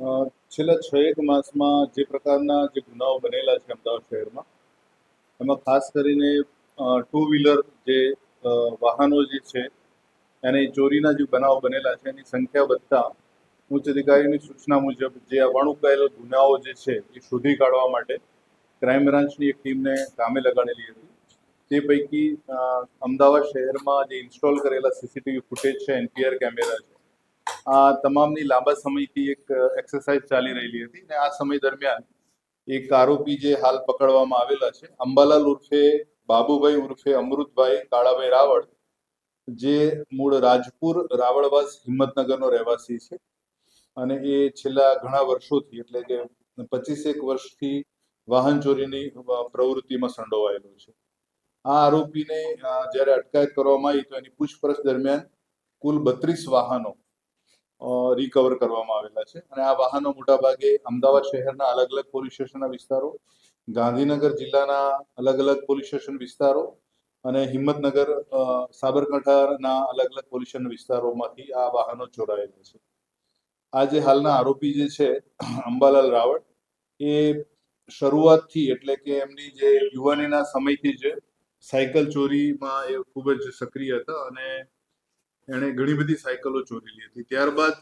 છેલ્લા છ એક માસમાં જે પ્રકારના જે ગુનાઓ બનેલા છે અમદાવાદ શહેરમાં, એમાં ખાસ કરીને ટુ વ્હીલર જે વાહનો જે છે, એની ચોરીના જે બનાવો બનેલા છે, એની સંખ્યા વધતા ઉચ્ચ અધિકારીની સૂચના મુજબ જે આ વણઉકેલ ગુનાઓ જે છે, એ શોધી કાઢવા માટે ક્રાઇમ બ્રાન્ચની એક ટીમને કામે લગાડેલી હતી. તે પૈકી અમદાવાદ શહેરમાં જે ઇન્સ્ટોલ કરેલા સીસીટીવી ફૂટેજ છે એનપીઆર કેમેરા છે આ તમામની લાંબા સમયથી એક એક્સરસાઇઝ ચાલી રહેલી હતી અને આ સમય દરમિયાન એક આરોપી જે હાલ પકડવામાં આવેલા છે, અંબાલાલ ઉર્ફે બાબુભાઈ ઉર્ફે અમૃતભાઈ કાળાભાઈ રાવળ, જે મૂળ રાજપુર રાવળવાસ હિંમતનગરનો રહેવાસી છે અને એ છેલ્લા ઘણા વર્ષોથી એટલે કે પચીસેક વર્ષથી વાહન ચોરીની પ્રવૃત્તિમાં સંડોવાયેલો છે. આ આરોપીને જ્યારે અટકાયત કરવામાં આવી તો એની પૂછપરછ દરમિયાન કુલ બત્રીસ વાહનો રિકવર કરવામાં આવેલા છે. અને આ વાહનો મોટાભાગે અમદાવાદ શહેરના અલગ અલગ પોલીસ સ્ટેશનના વિસ્તારો, ગાંધીનગર જિલ્લાના અલગ અલગ પોલીસ સ્ટેશન વિસ્તારો અને હિંમતનગર સાબરકાંઠાના અલગ અલગ પોલીસ સ્ટેશન વિસ્તારોમાંથી આ વાહનો ચોરાયેલા છે. આજે હાલના આરોપી જે છે, અંબાલાલ રાવળ, એ શરૂઆતથી એટલે કે એમની જે યુવાનીના સમયથી જ સાયકલ ચોરીમાં એ ખૂબ જ સક્રિય હતા અને એણે ઘણી બધી સાયકલો ચોરેલી હતી ત્યારબાદ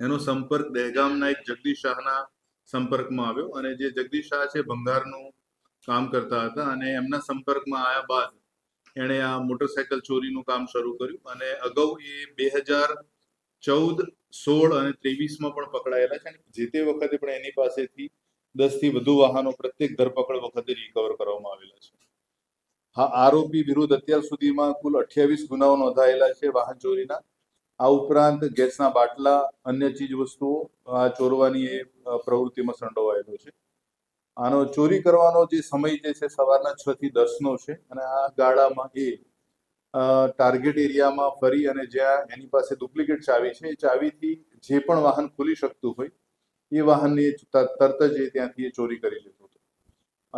એનો સંપર્ક દહેગામના એક જગદીશ શાહના સંપર્કમાં આવ્યો અને જે જગદીશ શાહ છે ભંગારનું કામ કરતા હતા અને એમના સંપર્કમાં આવ્યા બાદ એણે આ મોટરસાયકલ ચોરીનું કામ શરૂ કર્યું અને અગાઉ એ બે હજાર ચૌદ, સોળ અને ત્રેવીસમાં પણ પકડાયેલા છે અને જે તે વખતે પણ એની પાસેથી દસથી વધુ વાહનો પ્રત્યેક ધરપકડ વખતે રિકવર કરવામાં આવેલા છે. આરોપી વિરુદ્ધ અત્યાર સુધીમાં કુલ અઠ્યાવીસ ગુનાઓ નોંધાયેલા છે વાહન ચોરીના. આ ઉપરાંત ગેસના બાટલા, અન્ય ચીજ વસ્તુઓ આ ચોરવાની એ પ્રવૃત્તિમાં સંડોવાયેલો છે. આનો ચોરી કરવાનો જે સમય જે છે સવારના છ થી દસનો છે અને આ ગાળામાં એ ટાર્ગેટ એરિયામાં ફરી અને જ્યાં એની પાસે ડુપ્લિકેટ ચાવી છે, એ ચાવીથી જે પણ વાહન ખોલી શકતું હોય, એ વાહનને તરત જ એ ત્યાંથી એ ચોરી કરી લેતો હતો.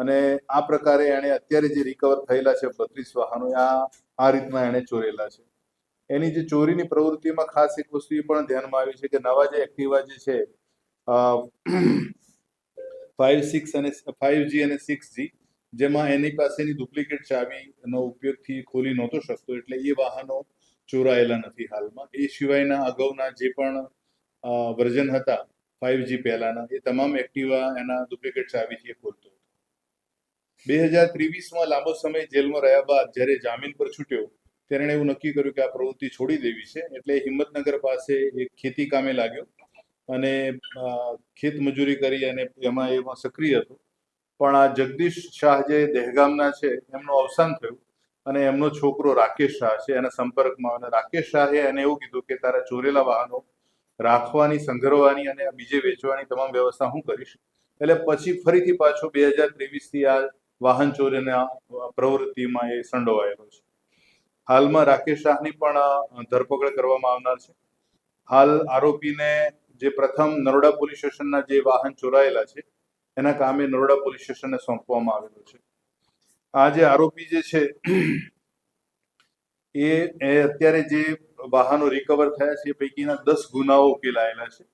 અને આ પ્રકારે એણે અત્યારે જે રિકવર થયેલા છે બત્રીસ વાહનો આ આ રીતના એણે ચોરેલા છે. એની જે ચોરીની પ્રવૃત્તિમાં ખાસ એક વસ્તુ એ પણ ધ્યાનમાં આવી છે કે નવા જે એક્ટિવા જે છે ફાઇવ સિક્સ અને ફાઇવ જી અને સિક્સ જી જેમાં એની પાસેની ડુપ્લિકેટ ચાવીનો ઉપયોગથી ખોલી નહોતો શકતો, એટલે એ વાહનો ચોરાયેલા નથી હાલમાં. એ સિવાયના અગાઉના જે પણ વર્ઝન હતા ફાઇવ જી પહેલાના, એ તમામ એક્ટિવા એના ડુપ્લિકેટ ચાવીથી ખોલતો બે હજાર ત્રેવીસમાં લાંબો સમય જેલમાં રહ્યા બાદ જ્યારે જામીન પર છૂટ્યો એણે એવું નક્કી કર્યું કે આ પ્રવૃત્તિ છોડી દેવી છે, એટલે હિંમતનગર પાસે એક ખેતી કામે લાગ્યો અને ખેત મજૂરી કરી અને એમાં એમાં સક્રિય હતો. પણ આ જગદીશ શાહ જે દહેગામના છે, એમનું અવસાન થયું અને એમનો છોકરો રાકેશ શાહ છે, એના સંપર્કમાં. અને રાકેશ શાહે એને એવું કીધું કે તારા ચોરેલા વાહનો રાખવાની સંગ્રહવાની અને બીજે વેચવાની તમામ વ્યવસ્થા હું કરીશ. એટલે પછી ફરીથી પાછો બે હજાર ત્રેવીસથી આ વાહન ચોરીના પ્રવૃત્તિમાં એ સંડોવાયેલો છે. હાલમાં રાકેશ શાહની પણ ધરપકડ કરવામાં આવનાર છે. હાલ આરોપીને જે પ્રથમ નરોડા પોલીસ સ્ટેશનના જે વાહન ચોરાયેલા છે, એના કામે નરોડા પોલીસ સ્ટેશનને સોંપવામાં આવેલું છે. આ જે આરોપી જે છે, એ અત્યારે જે વાહનો રિકવર થયા છે, એ પૈકીના દસ ગુનાઓ ઉકેલાયેલા છે.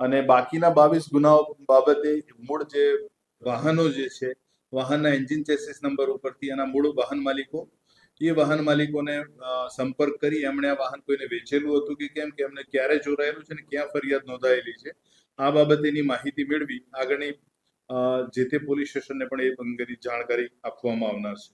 અને બાકીના બાવીસ ગુનાઓ બાબતે મૂળ જે વાહનો જે છે વાહનના એન્જિન ચેસિસ નંબર ઉપરથી એના મૂળ વાહન માલિકો, એ વાહન માલિકોને સંપર્ક કરી એમણે આ વાહન કોઈને વેચેલું હતું કે કેમ કે એમને ક્યારે જોડાયેલું છે ને ક્યાં ફરિયાદ નોંધાયેલી છે. આ બાબતેની માહિતી મેળવી આગળની જે તે પોલીસ સ્ટેશનને પણ એ અંગેની જાણકારી આપવામાં આવનાર છે.